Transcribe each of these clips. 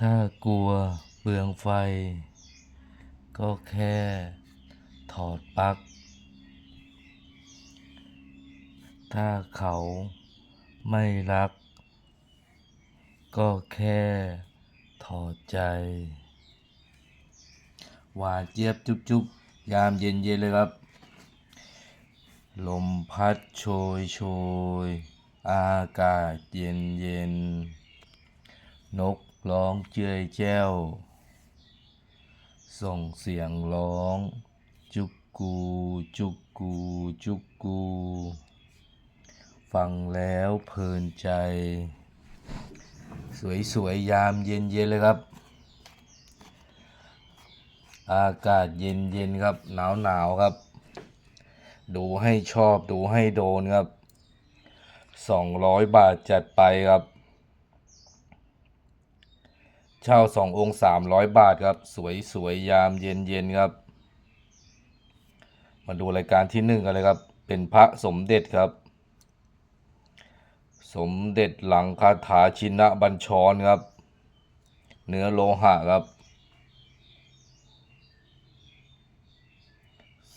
ถ้ากลัวเปลืองไฟ ก็แค่ถอดปลั๊ก ถ้าเขาไม่รัก ก็แค่ถอดใจ หวานเจี๊ยบจุ๊บจุ๊บยามเย็นเย็นเลยครับ ลมพัดโชยโชย อากาศเย็นเย็น นก ร้องเจยแจ้ว ส่งเสียงร้อง จุกกู จุกกู จุกกู ฟังแล้วเพลินใจ สวยๆยามเย็นๆเลยครับ อากาศเย็นๆครับหนาวๆครับ ดูให้ชอบดูให้โดนครับสองร้อยบาทจัดไปครับ เช่าสององค์สามร้อยบาทครับ สวยสวยยามเย็นเย็นครับ มาดูรายการที่หนึ่งกันเลยครับ เป็นพระสมเด็จครับ สมเด็จหลังคาถาชินะบัญชรครับ เนื้อโลหะครับ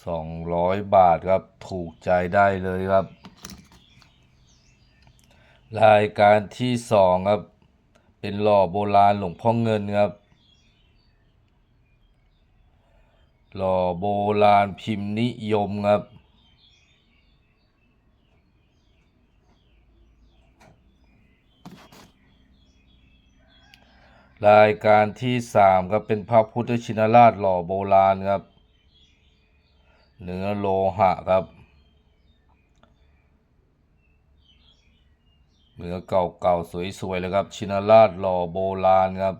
สองร้อยบาทครับ ถูกใจได้เลยครับ รายการที่สองครับ เป็นหล่อโบราณหลวงพ่อเงินครับ หล่อโบราณพิมพ์นิยมครับ รายการที่สามครับเป็นพระพุทธชินราชหล่อโบราณครับ เนื้อโลหะครับ เนื้อเก่าๆสวยๆเลยครับ ชินราชหล่อโบราณครับ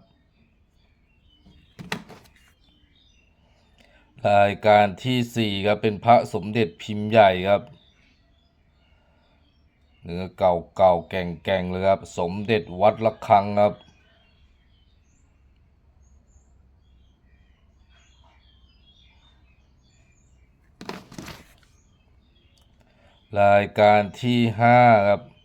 รายการที่สี่ครับเป็นพระสมเด็จพิมพ์ใหญ่ครับ เนื้อเก่าๆแก่งๆเลยครับ สมเด็จวัดระฆังครับรายการที่ห้าครับ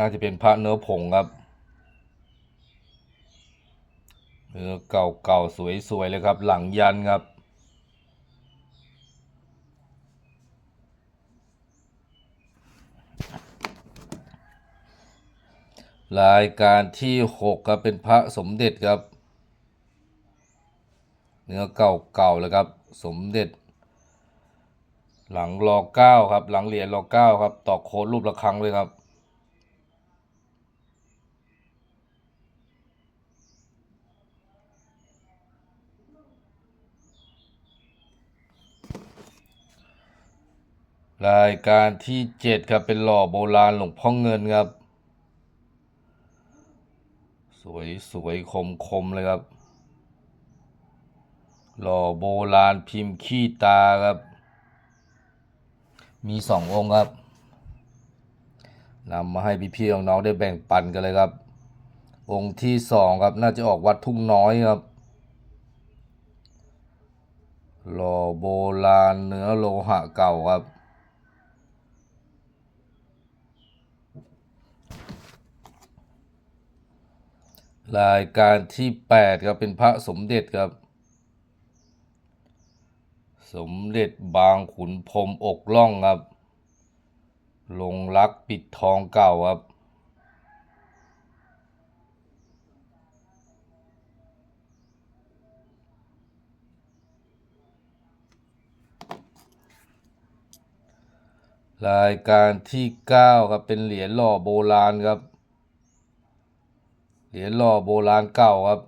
น่าจะเป็นพระเนื้อผงครับเนื้อเก่าๆสวยๆเลยครับ หลังยันครับรายการที่หกครับเป็นพระสมเด็จครับ เนื้อเก่าๆเลยครับ สมเด็จ หลังรอเก้าครับ หลังเหรียญรอเก้าครับตอกโค้ดรูประฆังเลยครับ รายการที่เจ็ดครับเป็นหล่อโบราณหลวงพ่อเงินครับ สวยสวยคมคมเลยครับ หล่อโบราณพิมพ์ขี้ตาครับ มีสององค์ครับนำมาให้พี่ๆน้องๆได้แบ่งปันกันเลยครับ องค์ที่สองครับน่าจะออกวัดทุ่งน้อยครับหล่อโบราณเนื้อโลหะเก่าครับ รายการที่แปดครับเป็นพระสมเด็จครับ สมเด็จบางขุนพรมอกล่องครับ ลงรักปิดทองเก่าครับ รายการที่เก้าครับเป็นเหรียญหล่อโบราณครับ รียญหล่อโบราณเก่าครับ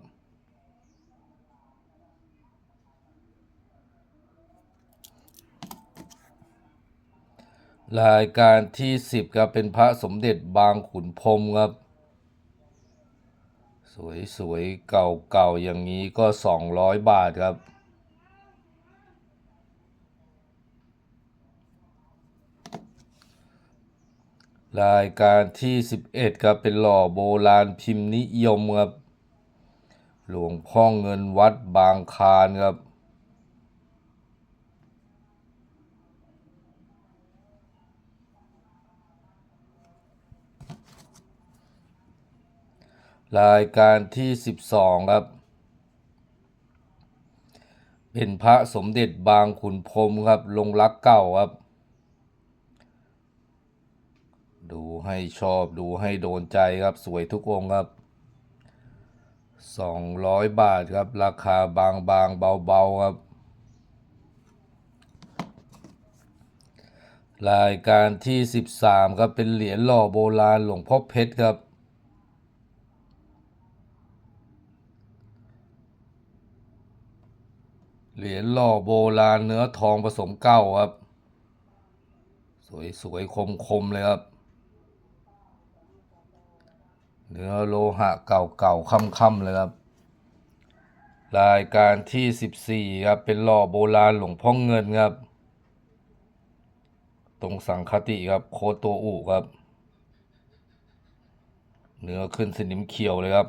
รายการที่สิบครับเป็นพระสมเด็จบางขุนพรมครับ สวยๆ เก่าเก่าๆอย่างนี้ก็สองร้อยบาทครับ รายการที่สิบเอ็ดครับเป็นหล่อโบราณพิมพ์นิยมครับ หลวงพ่อเงินวัดบางคานครับรรายการที่สิบสองครับ เป็นพระสมเด็จบางขุนพรหมครับ ลงรักเก่าครับ ดูให้ชอบดูให้โดนใจครับสวยทุกองครับสองร้อยบาทครับ ราคาบางบางเบาเบาๆครับ รายการที่สิบสามครับ เป็นเหรียญหล่อโบราณหลวงพ่อเพชรครับเหรียญหล่อโบราณเนื้อทองผสมเก้าครับ สวยสวยคมคมๆเลยครับ เนื้อโลหะเก่าๆค่ำๆเลยครับ รายการที่สิบสี่ครับ เป็นหล่อโบราณหลวงพ่อเงินครับ ตรงสังคติครับโคตรตัวอุครับ เนื้อขึ้นสนิมเขียวเลยครับ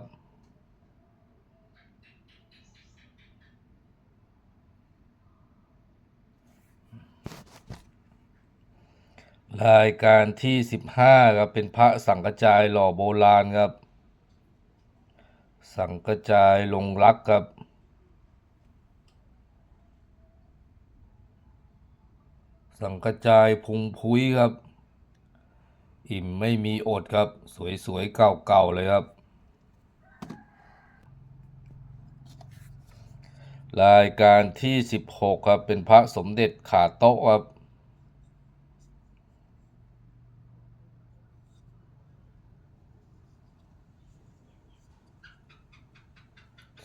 รายการที่สิบห้าครับเป็นพระสังกจายหล่อโบราณครับ สังกจายลงรักครับสังกจายพุงพุ้ยครับ อิ่มไม่มีอดครับ สวยๆเก่าๆเลยครับ รายการที่ 16 ครับเป็นพระสมเด็จขาโต๊ะครับ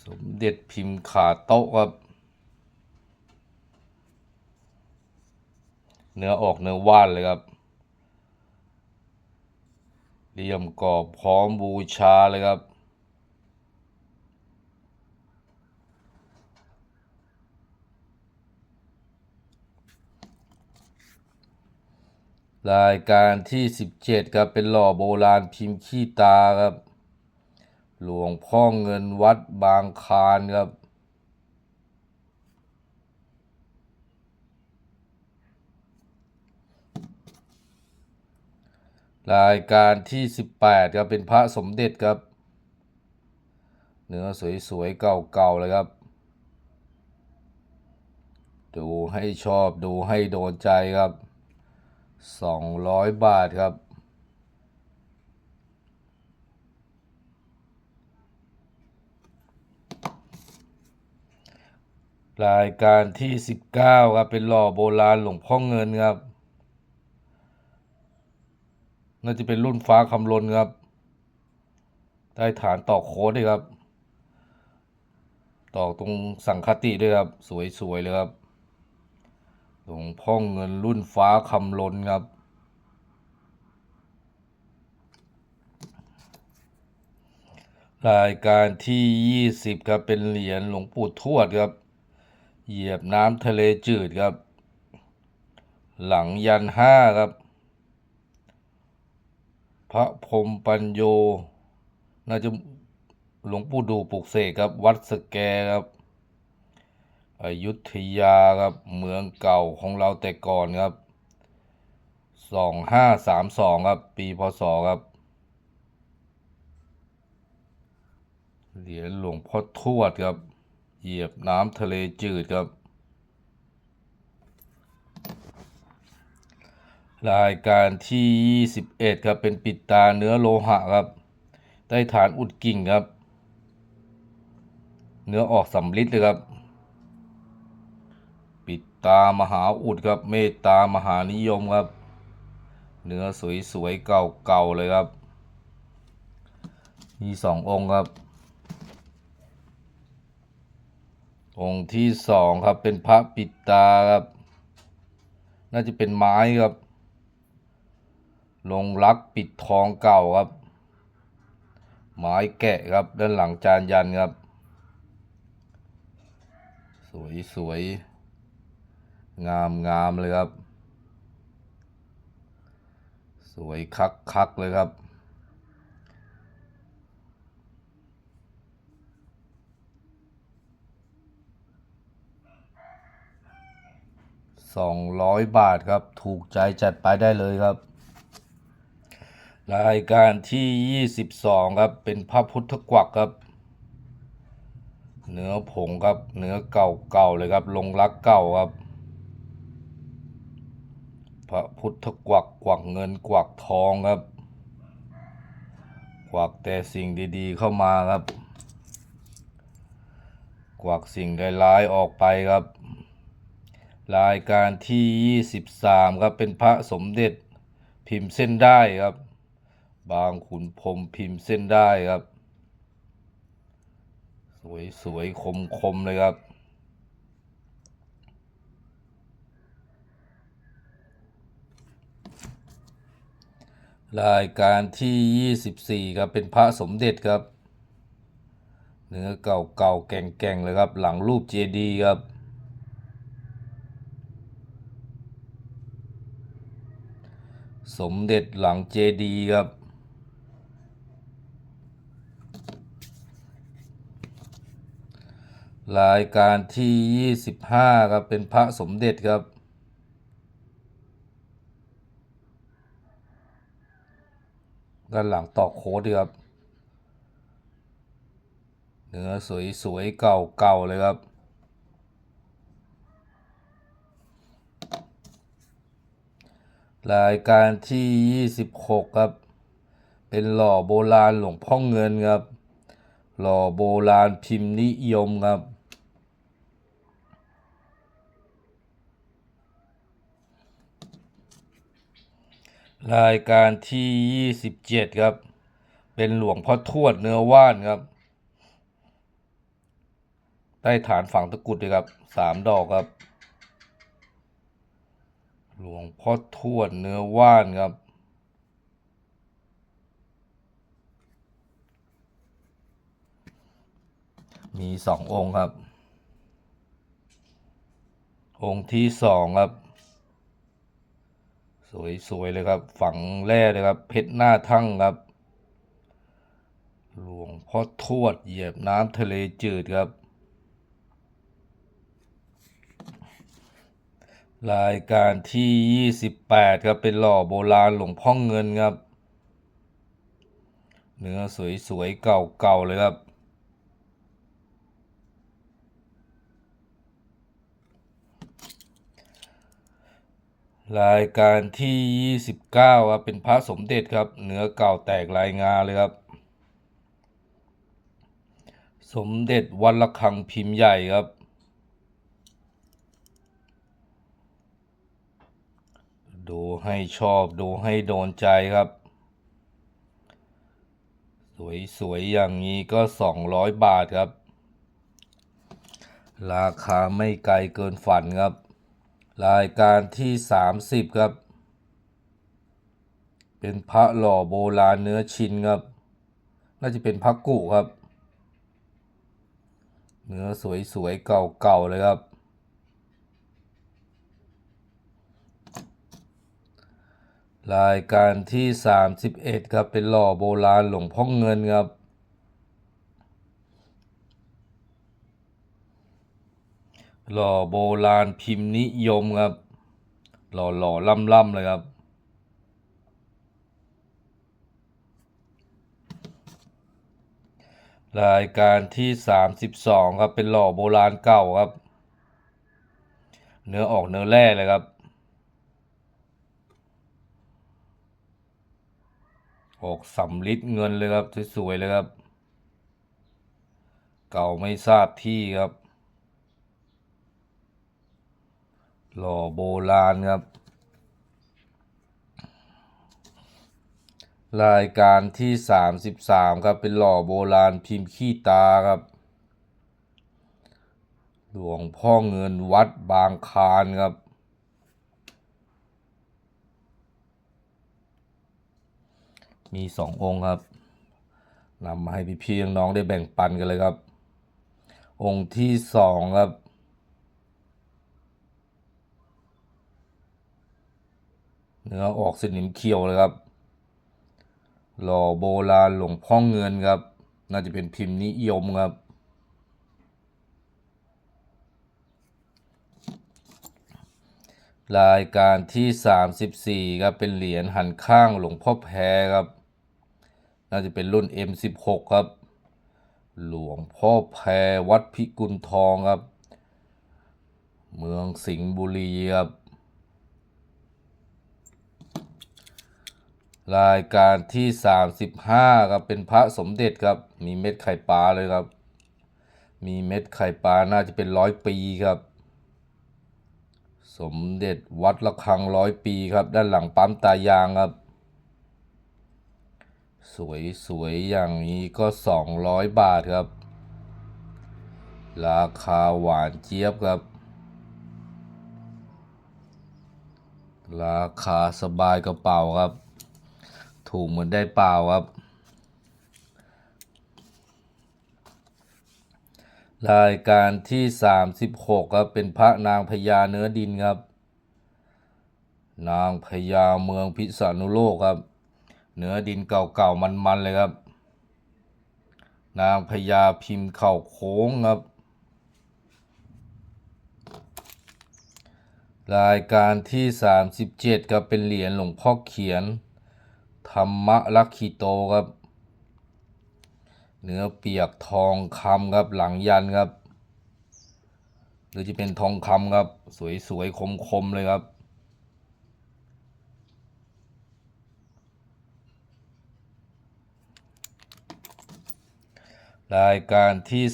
สมเด็จพิมพ์ขาโต๊ะครับ เนื้อออกเนื้อว่านเลยครับเรียมกรอบพร้อมบูชาเลยครับรายการที่ 17 ครับ เป็นหล่อโบราณพิมพ์ขี้ตาครับ หลวงพ่อเงินวัดบางคานครับ รายการที่ 18ครับเป็นพระสมเด็จครับ เนื้อสวยๆ เก่าๆเลยครับ ดูให้ชอบดูให้โดนใจครับ 200 บาทครับ รายการที่ 19ครับเป็นหล่อโบราณหลวงพ่อเงินครับน่าจะเป็นรุ่นฟ้าคำลนครับได้ฐานตอกโค้ดด้วยครับ ตอกตรงสังคติด้วยครับ สวยๆเลยครับหลวงพ่อเงินรุ่นฟ้าคำลนครับ รายการที่ 20 ครับเป็นเหรียญหลวงปู่ทวดครับ เหยียบน้ำทะเลจืดครับ หลังยันห้าครับ พระพรหมปัญโย น่าจะหลวงปู่ดูปลุกเสกครับ วัดสแกครับอยุธยาครับ เมืองเก่าของเราแต่ก่อนครับสองห้าสามสองครับ ปีพศครับ เหรียญหลวงพ่อทวดครับ เหยียบน้ำทะเลจืดครับ รายการที่ 21 ครับเป็นปิดตาเนื้อโลหะครับ ใต้ฐานอุดกิ่งครับ เนื้อออกสำลิดเลยครับ ปิดตามหาอุดครับ เมตตามหานิยมครับ เนื้อสวยๆเก่าๆเลยครับ มีสององค์ครับ องค์ที่สองครับเป็นพระปิดตาครับ น่าจะเป็นไม้ครับ ลงรักปิดทองเก่าครับ ไม้แกะครับด้านหลังจานยันครับ สวยสวยงามงามเลยครับ สวยคักคักเลยครับ สองร้อยบาทครับ ถูกใจจัดไปได้เลยครับ รายการที่ 22 ครับ เป็นพระพุทธกวักครับ เนื้อผงครับ เนื้อเก่าๆเลยครับ ลงรักเก่าครับ พระพุทธกวักกวักเงินกวักทองครับ กวักแต่สิ่งดีๆเข้ามาครับ กวักสิ่งร้ายๆออกไปครับ รายการที่ 23 ครับ เป็นพระสมเด็จพิมพ์เส้นได้ครับ บางขุนพรมพิมพ์เส้นได้ครับ สวยสวยคมคมๆเลยครับรายการที่ 24 ครับ เป็นพระสมเด็จครับ เนื้อเก่าเก่าๆแก่งแก่งๆเลยครับ หลังรูปเจดีย์ครับ สมเด็จหลังเจดีครับ รายการที่ 25 ครับ เป็นพระสมเด็จครับ ด้านหลังตอกโค้ดดีครับ เนื้อสวยๆเก่าๆเลยครับ รายการที่ 26 ครับ เป็นหล่อโบราณหลวงพ่อเงินครับ หล่อโบราณพิมพ์นิยมครับ รายการที่ 27 ครับ เป็นหลวงพ่อทวดเนื้อว่านครับ ใต้ฐานฝังตะกุดเลยครับสามดอกครับ หลวงพ่อทวดเนื้อว่านครับ มีสององค์ครับ องค์ที่สองครับ สวยๆเลยครับ ฝังแร่เลยครับ เพชรหน้าทั่งครับ หลวงพ่อทวดเหยียบน้ำทะเลจืดครับ รายการที่ 28 ครับเป็นหล่อโบราณหลวงพ่อเงินครับ เนื้อสวยๆ เก่าๆ เลยครับ รายการที่ 29 ครับเป็นพระสมเด็จครับ เนื้อเก่าแตกลายงาเลยครับ สมเด็จวัดระฆังพิมพ์ใหญ่ครับ ดูให้ชอบดูให้โดนใจครับ สวยๆ อย่างนี้ก็ 200 บาทครับ ราคาไม่ไกลเกินฝันครับ รายการที่ 30 ครับ เป็นพระหล่อโบราณเนื้อชินครับ น่าจะเป็นพระกุครับ เนื้อสวยๆ เก่าๆ เลยครับ รายการที่ 31 ครับ เป็นหล่อโบราณหลวงพ่อเงินครับ หล่อโบราณพิมพ์นิยมครับ หล่อหล่อล่ำล่ำเลยครับ รายการที่ 32 ครับ เป็นหล่อโบราณเก่าครับ เนื้อออกเนื้อแร่เลยครับ ออกสำลิดเงินเลยครับ สวยๆเลยครับ เก่าไม่ทราบที่ครับ หล่อโบราณครับ รายการที่ 33 ครับ เป็นหล่อโบราณพิมพ์ขี้ตาครับ หลวงพ่อเงินวัดบางคานครับ มีสององค์ครับนำมาให้พี่ๆน้องได้แบ่งปันกันเลยครับ องค์ที่สองครับ เนื้อออกสนิมเขียวเลยครับ หล่อโบราณหลวงพ่อเงินครับ น่าจะเป็นพิมพ์นิยมครับรายการที่ 34 ครับ เป็นเหรียญหันข้างหลวงพ่อแพรครับ น่าจะเป็นรุ่น M16 ครับ หลวงพ่อแพรวัดพิกุลทองครับ เมืองสิงห์บุรีครับ รายการที่ 35ครับเป็นพระสมเด็จครับ มีเม็ดไข่ปลาเลยครับ มีเม็ดไข่ปลาน่าจะเป็นร้อยปีครับสมเด็จวัดระฆังร้อยปีครับ ด้านหลังปั๊มตายางครับ สวยสวยอย่างนี้ก็ 200 บาทครับ ราคาหวานเจี๊ยบครับ ราคาสบายกระเป๋าครับ ถูกเหมือนได้เปล่าครับ รายการที่ 36 ครับ เป็นพระนางพญาเนื้อดินครับ นางพญาเมืองพิษณุโลกครับ เนื้อดินเก่าๆ มันๆ เลยครับ นางพญาพิมพ์เข่าโค้งครับ รายการที่ 37ครับเป็นเหรียญหลวงพ่อเขียน ธรรมลักขิโตครับ เนื้อเปียกทองคำครับหลังยันครับ หรือจะเป็นทองคำครับ สวยๆ คมๆ เลยครับ รายการที่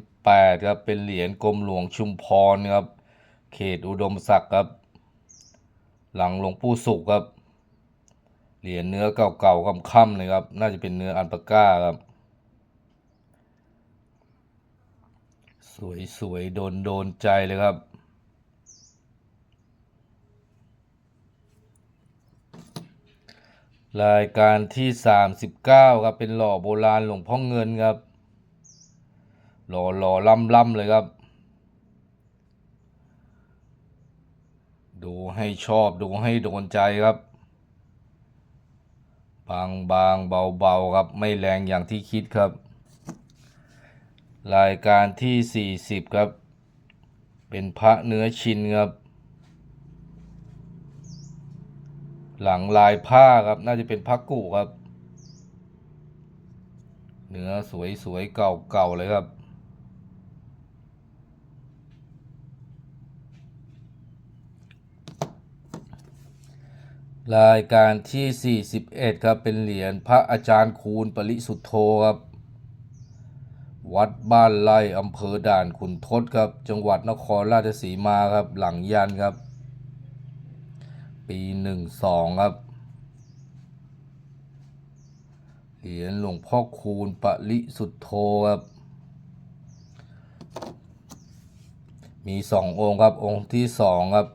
38ครับเป็นเหรียญกรมหลวงชุมพรครับเขตอุดมศักดิ์ครับ หลังหลวงปู่สุขครับ เหรียญเนื้อเก่าๆค่ำๆเลยครับ น่าจะเป็นเนื้ออันปาก้าครับ สวยๆโดนโดนใจเลยครับรายการที่ 39 ครับ เป็นหล่อโบราณหลวงพ่อเงินครับ หล่อหล่อล่ำล่ำเลยครับ ดูให้ชอบดูให้โดนใจครับ บางบางเบาเบาครับ ไม่แรงอย่างที่คิดครับ รายการที่ 40 ครับ เป็นพระเนื้อชินครับ หลังลายผ้าครับ น่าจะเป็นพระกุครับเนื้อสวยๆเก่าๆเลยครับ รายการที่ 41 ครับ เป็นเหรียญพระอาจารย์คูณปริสุทธโธครับ วัดบ้านไร่อำเภอด่านขุนทดครับ จังหวัดนครราชสีมาครับ หลังยันครับ ปีหนึ่งสองครับ เหรียญหลวงพ่อคูณปริสุทธโธครับ มีสององค์ครับ องค์ที่สองครับ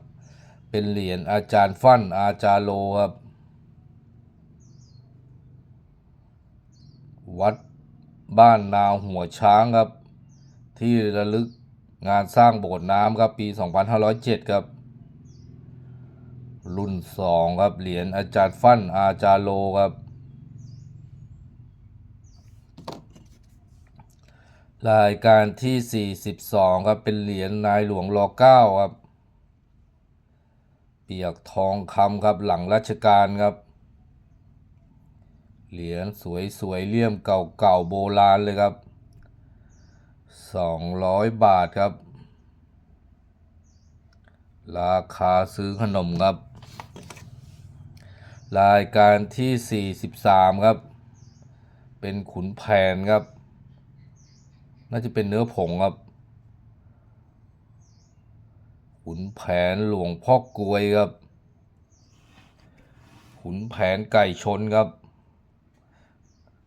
เป็นเหรียญอาจารย์ฟั่นอาจารย์โลครับ วัดบ้านนาวหัวช้างครับ ที่ระลึกงานสร้างโบสถ์น้ำครับ ปี 2507 ครับ รุ่น 2 ครับ เหรียญอาจารย์ฟั่นอาจารย์โลครับ รายการที่ 42 ครับ เป็นเหรียญนายหลวงรอเก้าครับ ปียกทองคำครับหลังรัชกาลครับ เหรียญสวยๆเลี่ยมเก่าๆโบราณเลยครับ 200 บาทครับ ราคาซื้อขนมครับ รายการที่ 43 ครับ เป็นขุนแผนครับ น่าจะเป็นเนื้อผงครับ ขุนแผนหลวงพ่อกลวยครับ ขุนแผนไก่ชนครับ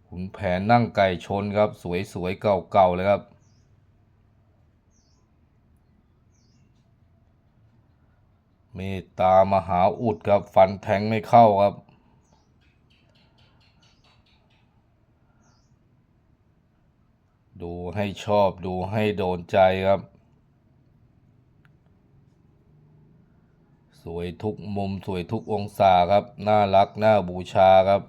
ขุนแผนนั่งไก่ชนครับ สวยๆเก่าๆเลยครับ เมตตามหาอุดครับ ฟันแทงไม่เข้าครับดูให้ชอบดูให้โดนใจครับ สวยทุกมุมสวยทุกองศาครับ น่ารัก น่าบูชาครับ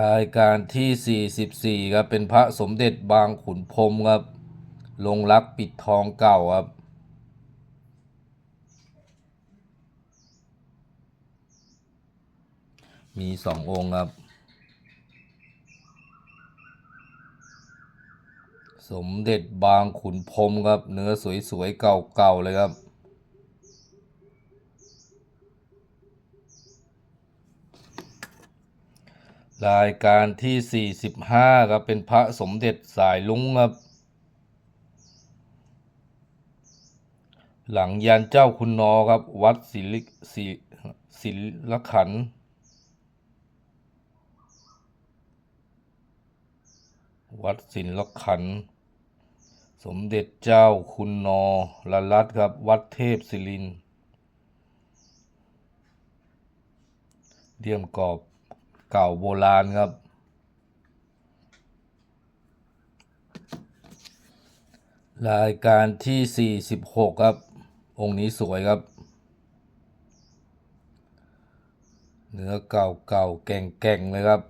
รายการที่ 44 ครับ เป็นพระสมเด็จบางขุนพรมครับ ลงรักปิดทองเก่าครับมีสององค์ครับ สมเด็จบางขุนพรมครับ เนื้อสวยๆ เก่าๆ เลยครับรายการที่ 45 ครับ เป็นพระสมเด็จสายลุงครับ หลังยันเจ้าคุณนอครับ วัดศิลิศิศิลขัน วัดศิลขันธ์ สมเด็จเจ้าคุณนอละลัดครับ วัดเทพศิรินเลี่ยมกรอบเก่าโบราณครับ รายการที่ 46 ครับ องค์นี้สวยครับเนื้อเก่าเก่าแก่งแก่งเลยครับ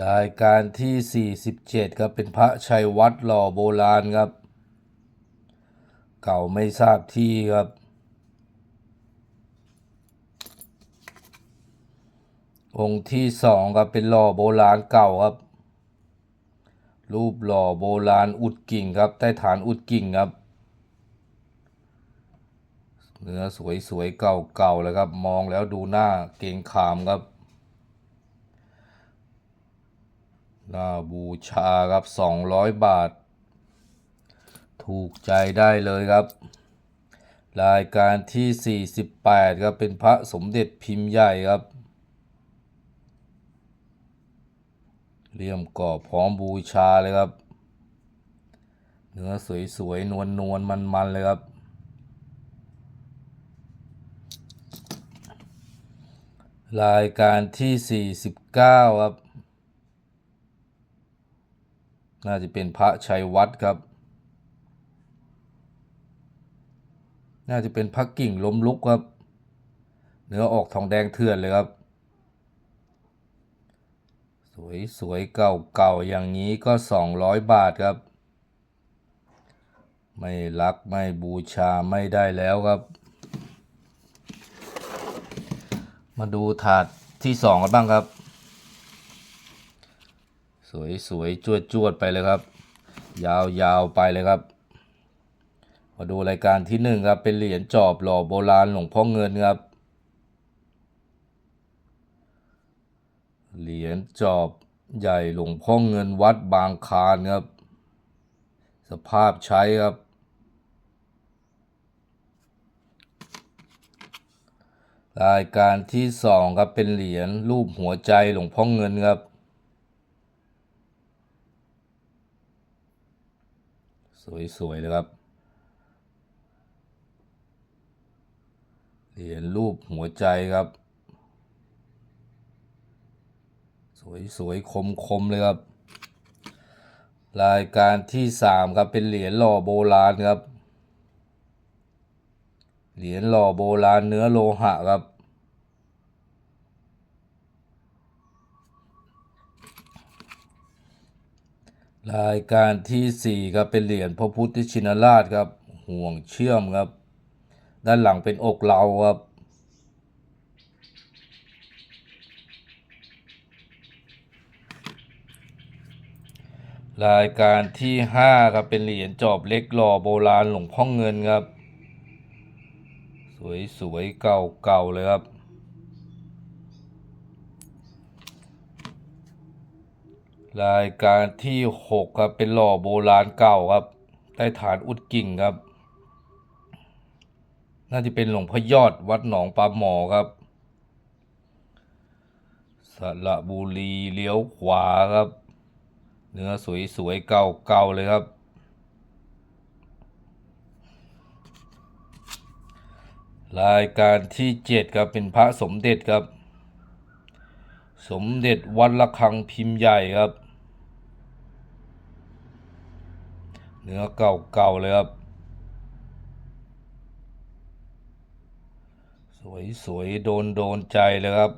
รายการที่ 47 ครับ เป็นพระชัยวัดหล่อโบราณครับ เก่าไม่ทราบที่ครับ องค์ที่สองครับ เป็นหล่อโบราณเก่าครับ รูปหล่อโบราณอุดกิ่งครับ ใต้ฐานอุดกิ่งครับ เนื้อสวยๆเก่าๆเลยครับ มองแล้วดูหน้าเกรงขามครับ ห น้าบูชาครับสองร้อยบาท ถูกใจได้เลยครับ รายการที่ 48 ครับ เป็นพระสมเด็จพิมพ์ใหญ่ครับเลี่ยมกรอบพร้อมบูชาเลยครับ เนื้อสวยๆ นวลๆมันๆ เลยครับ รายการที่ 49 ครับ น่าจะเป็นพระชัยวัดครับ น่าจะเป็นพระกิ่งล้มลุกครับ เนื้อออกทองแดงเถื่อนเลยครับ สวยสวยเก่าเก่าๆอย่างนี้ก็สองร้อยบาทครับ ไม่รักไม่บูชาไม่ได้แล้วครับ มาดูถาดที่สองกันบ้างครับ สวยสวยจวดจวดไปเลยครับ ยาวยาวไปเลยครับ มาดูรายการที่หนึ่งครับ เป็นเหรียญจอบหล่อโบราณหลวงพ่อเงินครับ เหรียญจอบใหญ่หลวงพ่อเงินวัดบางคานครับ สภาพใช้ครับรายการที่สองครับเป็นเหรียญรูปหัวใจหลวงพ่อเงินครับ สวยๆเลยครับ เหรียญรูปหัวใจครับ สวยสวยคมคมๆเลยครับ รายการที่สามครับเป็นเหรียญหล่อโบราณครับ เหรียญหล่อโบราณเนื้อโลหะครับ รายการที่สี่ครับ เป็นเหรียญพระพุทธชินราชครับ ห่วงเชื่อมครับ ด้านหลังเป็นอกเราครับ รายการที่ห้าครับ เป็นเหรียญจอบเล็กหล่อโบราณหลวงพ่อเงินครับ สวยสวยเก่าเก่าๆเลยครับ รายการที่หกครับ เป็นหล่อโบราณเก่าครับ ใต้ฐานอุดกิ่งครับ น่าจะเป็นหลวงพ่อยอดวัดหนองปลาหมอครับสระบุรีเลี้ยวขวาครับ เนื้อสวยๆเก่าๆเลยครับรายการที่เจ็ดครับ เป็นพระสมเด็จครับ สมเด็จวัดระฆังพิมพ์ใหญ่ครับ เนื้อเก่าๆเลยครับ สวยๆ โดนโดนๆใจเลยครับ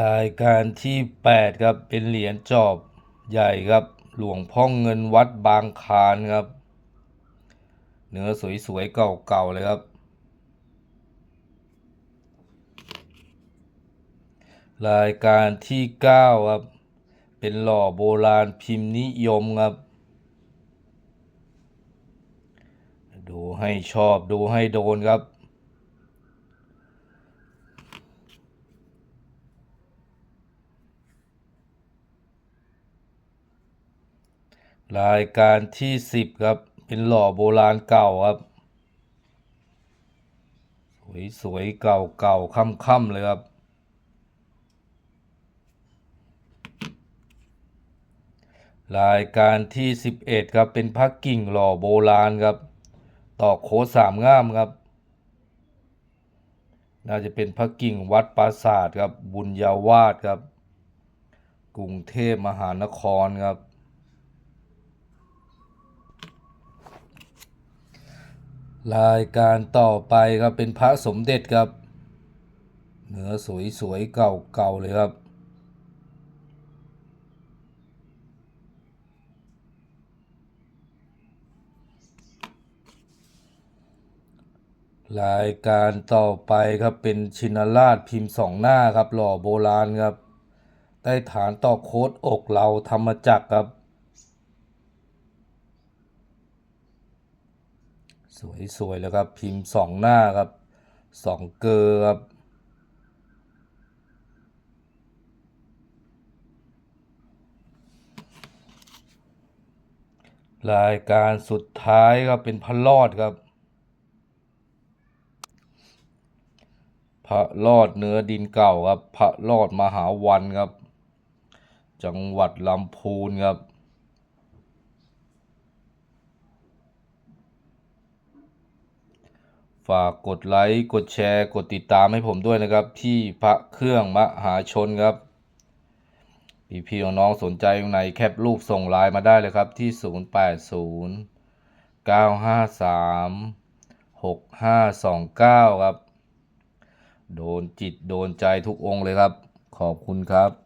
รายการที่ 8 ครับ เป็นเหรียญจอบใหญ่ครับ หลวงพ่อเงินวัดบางคานครับ เนื้อสวยๆ เก่าๆ เลยครับ รายการที่ 9 ครับ เป็นหล่อโบราณพิมพ์นิยมครับ ดูให้ชอบดูให้โดนครับ รายการที่ 10 ครับ เป็นหล่อโบราณเก่าครับ สวยๆเก่าๆค่ำๆเลยครับ รายการที่ 11 ครับ เป็นพักกิ่งหล่อโบราณครับตอกโคสามง่ามครับ น่าจะเป็นพระกิ่งวัดปราสาทครับ บุญญาวาสครับ กรุงเทพมหานครครับ รายการต่อไปครับเป็นพระสมเด็จครับ เนื้อสวยๆเก่าๆเลยครับ รายการต่อไปครับเป็นชินราชพิมพ์สองหน้าครับ หล่อโบราณครับใต้ฐานต่อโค้ดอกเราธรรมจักรครับ สวยๆแล้วครับพิมพ์สองหน้าครับสองเกลอครับรายการสุดท้ายครับเป็นพระรอดครับ พระรอดเนื้อดินเก่าครับ พระรอดมหาวันครับ จังหวัดลำพูนครับ ฝากกดไลค์ กดแชร์ กดติดตามให้ผมด้วยนะครับ ที่พระเครื่องมหาชนครับ พี่พี่น้องสนใจตรงไหนแคปรูปส่งไลน์มาได้เลยครับที่ 080 953 6529 ครับ โดนจิตโดนใจทุกองค์เลยครับ ขอบคุณครับ